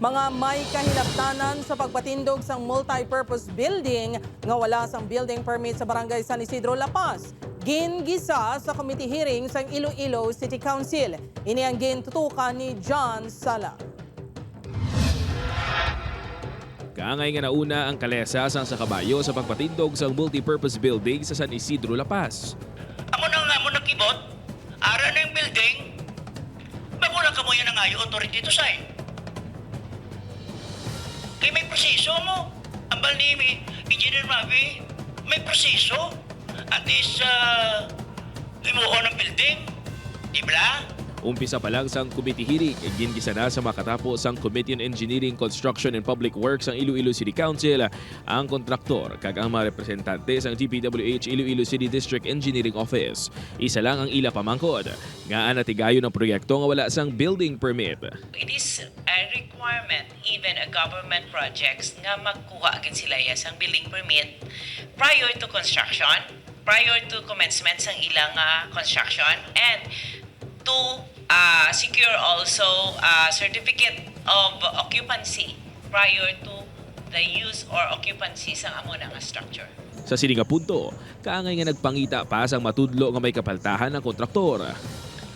Mga may kahilaptanan sa pagpatindog sang multi-purpose building nga wala sang building permit sa barangay San Isidro La Paz. Gingisa sa committee hearing sang Iloilo City Council. Ini ang gintutukan ni John Sala. Kaangay nga nauna ang kalesasang sa kabayo sa pagpatindog sa multipurpose building sa San Isidro, La Paz. Amo na nga mo nakibot, ara na yung building, magmula ka mo yan ang ayo authority to sign. Kaya may proseso mo. Ang bal ni mi, Engineer Mavi, may proseso. At least, uh, limuho ng building. Di ba? Umpisa pa lang sang committee hearing, gingisa na sa makatapos ang Committee on Engineering, Construction and Public Works ang Iloilo City Council, ang kontraktor kag ang mga representante sang DPWH Iloilo City District Engineering Office. Isa lang ang ila pamangkod, nga natigayo ng proyekto nga wala sang building permit. It is a requirement even a government projects nga magkuha agad sila ya sang building permit prior to construction, prior to commencement sang ilang ah, construction and to ah, secure also a certificate of occupancy prior to the use or occupancy sang amo na nga structure. Sa sininga punto, kaangay nga nagpangita pa sang matudlo nga may kapaltahan ng kontraktor.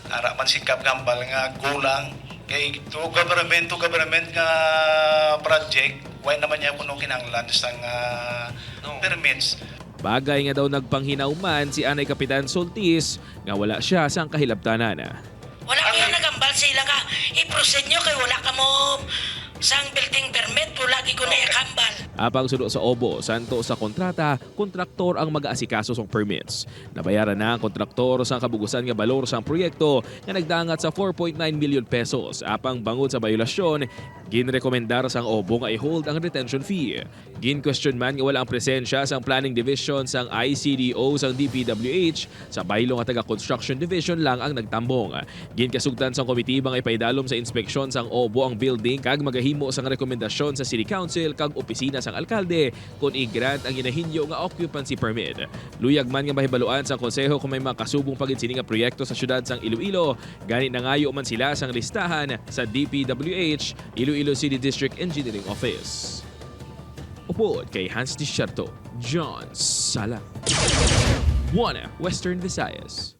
ara man si Kap Gambal nga kulang kay to government to government nga project why naman niya kuno kinanglan sang ah, permits Bagay nga daw nagpanghinaw man si Anay Kapitan Soltis nga wala siya sang kahilabtanan. Wala yung nagambal sa ila ka. I-proceed nyo kay wala ka mo sang building permit. Wala gi ko na yakambal. Apang sudo sa Obo, santo sa kontrata, kontraktor ang mag-aasikaso sa permits. Nabayaran na ang kontraktor sa kabugusan nga balor sa proyekto nga nagdangat sa 4.9 million pesos. Apang bangod sa bayulasyon, ginrekomendar sang Obo nga i-hold ang retention fee. Gin-question man nga wala ang presensya sang planning division sang ICDO sang DPWH sa baylo nga taga-construction division lang ang nagtambong. Ginkasugtan sang komitibang ipaidalom sa inspeksyon sang Obo ang building kag magahimo sang rekomendasyon sa City Council kag opisina sang alkalde kung i-grant ang ginahinyo nga occupancy permit. Luyag man nga mahibaluan sang konseho kung may mga kasubong pagin sini nga proyekto sa syudad sang Iloilo, gani nangayo man sila sang listahan sa DPWH Iloilo City District Engineering Office. Upod kay Hans Disharto, John Sala. One Western Visayas.